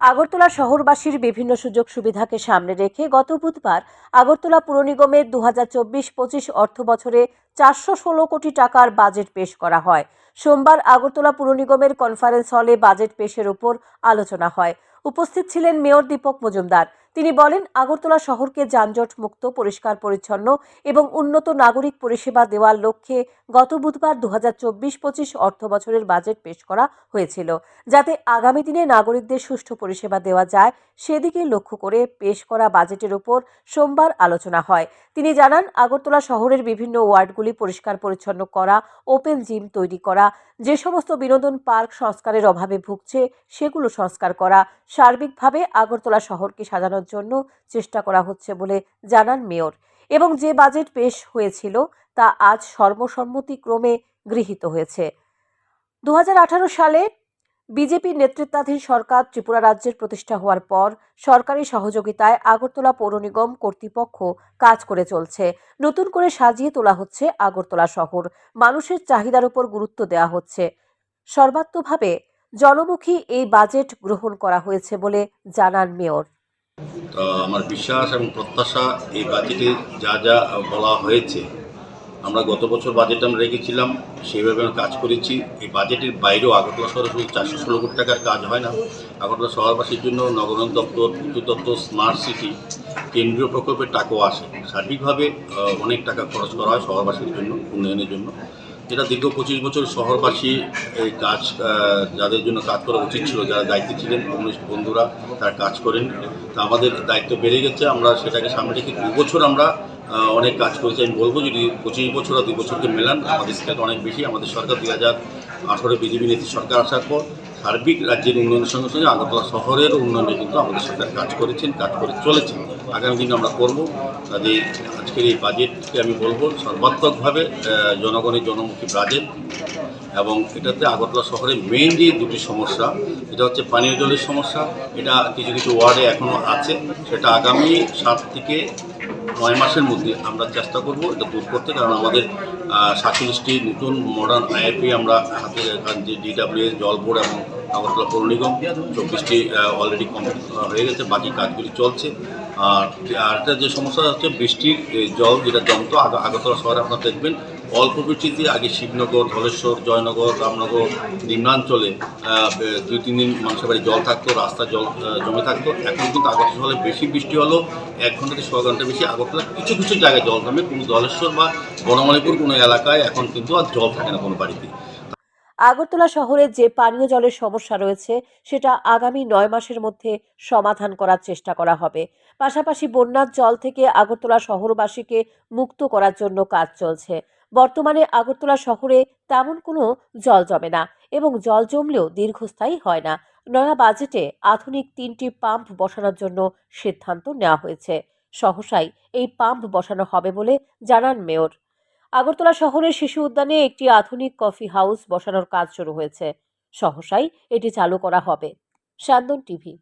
আগরতলা শহরবাসীর বিভিন্ন সুযোগ সুবিধাকে সামনে রেখে গত বুধবার আগরতলা পুর নিগমের দু হাজার চব্বিশ পঁচিশ অর্থ বছরে চারশো ষোলো কোটি টাকার বাজেট পেশ করা হয়। সোমবার আগরতলা পুর নিগমের কনফারেন্স হলে বাজেট পেশের উপর আলোচনা হয়। উপস্থিত ছিলেন মেয়র দীপক মজুমদার। তিনি বলেন, আগরতলা শহরকে যানজট মুক্ত পরিষ্কার, পরিচ্ছন্ন এবং উন্নত নাগরিক পরিষেবা দেওয়ার লক্ষ্যে গত বুধবার দু হাজার চব্বিশ পঁচিশ অর্থ বছরের বাজেট পেশ করা হয়েছিল, যাতে আগামী দিনে নাগরিকদের সুষ্ঠু পরিষেবা দেওয়া যায়। সেদিকে লক্ষ্য করে পেশ করা বাজেটের উপর সোমবার আলোচনা হয়। তিনি জানান, আগরতলা শহরের বিভিন্ন ওয়ার্ডগুলি পরিষ্কার, পরিচ্ছন্ন করা, ওপেন জিম তৈরি করা, যে সমস্ত বিনোদন পার্ক সংস্কারের অভাবে ভুগছে সেগুলো সংস্কার করা, সার্বিকভাবে আগরতলা শহরকে সাজানোর জন্য চেষ্টা করা হচ্ছে বলে জানান মেয়র। এবং যে বাজেট পেশ হয়েছিল তা আজ সর্বসম্মতিক্রমে গৃহীত হয়েছে। দুহাজার আঠারো সালে বিজেপির নেতৃত্বাধীন সরকার ত্রিপুরা রাজ্যের প্রতিষ্ঠা হওয়ার পর সরকারি সহযোগিতায় আগরতলা পৌর নিগম কর্তৃপক্ষ কাজ করে চলছে। নতুন করে সাজিয়ে তোলা হচ্ছে আগরতলা শহর। মানুষের চাহিদার উপর গুরুত্ব দেওয়া হচ্ছে। সর্বাত্মকভাবে জনমুখী এই বাজেট গ্রহণ করা হয়েছে বলে জানান মেয়র। তো আমার বিশ্বাস এবং প্রত্যাশা এই বাজেটে যা যা বলা হয়েছে, আমরা গত বছর বাজেট আমরা রেখেছিলাম, সেইভাবে আমরা কাজ করেছি। এই বাজেটের বাইরেও আগরতলা শহরে শুধু চারশো ষোলো কোটি টাকার কাজ হয় না, আগরতলা শহরবাসীর জন্য নগরায়ণ দপ্তর বিদ্যুৎ দপ্তর স্মার্ট সিটি কেন্দ্রীয় প্রকল্পের টাকাও আসে। সার্বিকভাবে অনেক টাকা খরচ করা হয় শহরবাসীর জন্য, উন্নয়নের জন্য। যেটা দীর্ঘ পঁচিশ বছর শহরবাসী এই কাজ যাদের জন্য কাজ করা উচিত ছিল, যারা দায়িত্বে ছিলেন, কমিউনিস্ট বন্ধুরা তারা কাজ করেন। তা আমাদের দায়িত্ব বেড়ে গেছে, আমরা সেটাকে সামনে রেখে দু বছর আমরা অনেক কাজ করেছি। আমি বলব যদি পঁচিশ বছর আর দু বছরকে মেলান, আমাদের স্কেল অনেক বেশি। আমাদের সরকার দু হাজার আঠারো বিজেপি নেত্রী সরকার আসার পর সার্বিক রাজ্যের উন্নয়নের সঙ্গে সঙ্গে আগরতলা শহরের উন্নয়নে কিন্তু আমাদের সরকার কাজ করেছেন, কাজ করে চলেছেন। আগামী দিনে আমরা করব। কাজে আজকের এই বাজেটকে আমি বলব সর্বাত্মকভাবে জনগণের জনমুখী বাজেট এবং এটাতে আগরতলা শহরে মেইন যে দুটি সমস্যা, এটা হচ্ছে পানীয় জলের সমস্যা, এটা কিছু কিছু ওয়ার্ডে এখনও আছে। সেটা আগামী সাত থেকে নয় মাসের মধ্যে আমরা চেষ্টা করব এটা দূর করতে, কারণ আমাদের সাতচল্লিশটি নতুন মডার্ন আইআইপি আমরা হাতে যে ডিডাব্লিউএস জল বোর্ড এবং আগরতলা পৌর নিগম, চব্বিশটি অলরেডি কমপ্লিট হয়ে গেছে, বাকি কাজগুলি চলছে। আর আরেকটা যে সমস্যা হচ্ছে বৃষ্টির জল যেটা জমতো আগ- আগরতলা শহরে আপনারা দেখবেন অল্প বৃষ্টিতে আগে শিবনগর, ধলেশ্বর, জয়নগর, রামনগর, নিম্নাঞ্চলে দুই, তিন দিন মানুষের বাড়ি জল থাকতো, রাস্তা জল জমে থাকতো। এখন কিন্তু আগরতলা শহরে বেশি বৃষ্টি হলো। এক ঘণ্টা থেকে ছ ঘণ্টা বেশি আগরতলা কিছু কিছু জায়গায় জল জমে কোনো ধলেশ্বর বা বনমালীপুর কোনো এলাকায় এখন কিন্তু আর জল থাকে না কোনো বাড়িতে। আগরতলা শহরে যে পানীয় জলের সমস্যা রয়েছে, সেটা আগামী নয় মাসের মধ্যে সমাধান করার চেষ্টা করা হবে। পাশাপাশি বন্যার জল থেকে আগরতলা শহরবাসীকে মুক্ত করার জন্য কাজ চলছে। বর্তমানে আগরতলা শহরে তেমন কোনো জল জমে না এবং জল জমলেও দীর্ঘস্থায়ী হয় না। নয়া বাজেটে আধুনিক তিনটি পাম্প বসানোর জন্য সিদ্ধান্ত নেওয়া হয়েছে। সহসাই এই পাম্প বসানো হবে বলে জানান মেয়র। আগরতলা শহরের শিশু উদ্যানে একটি আধুনিক কফি হাউস বসানোর কাজ শুরু হয়েছে। সহসাই এটি চালু করা হবে। সান্দন টিভি